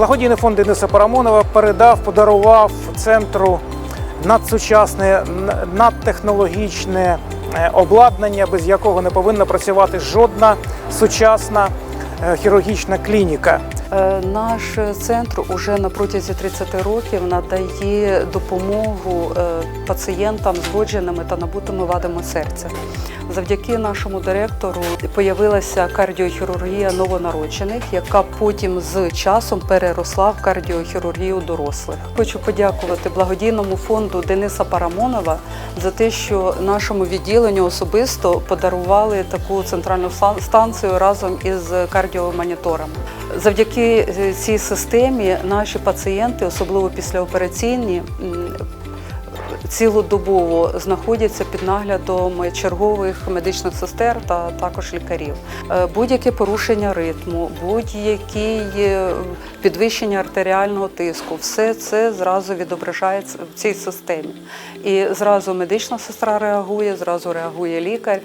Благодійний фонд Дениса Парамонова передав, подарував центру надсучасне, надтехнологічне е, обладнання, без якого не повинна працювати жодна сучасна е, хірургічна клініка. Е, Наш центр уже на протязі 30 років надає допомогу е, пацієнтам з вродженими та набутими вадами серця. Завдяки нашому директору появилася кардіохірургія новонароджених, яка потім з часом переросла в кардіохірургію дорослих. Хочу подякувати благодійному фонду Дениса Парамонова за те, що нашому відділенню особисто подарували таку центральну станцію разом із кардіомоніторами. Завдяки е, цій системі наші пацієнти, особливо післяопераційні, цілодобово знаходяться під наглядом чергових медичних сестер та також лікарів. Е, Будь-яке порушення ритму, будь-які е, підвищення артеріального тиску, все це зразу відображається в цій системі. І зразу медична сестра реагує, зразу реагує лікар.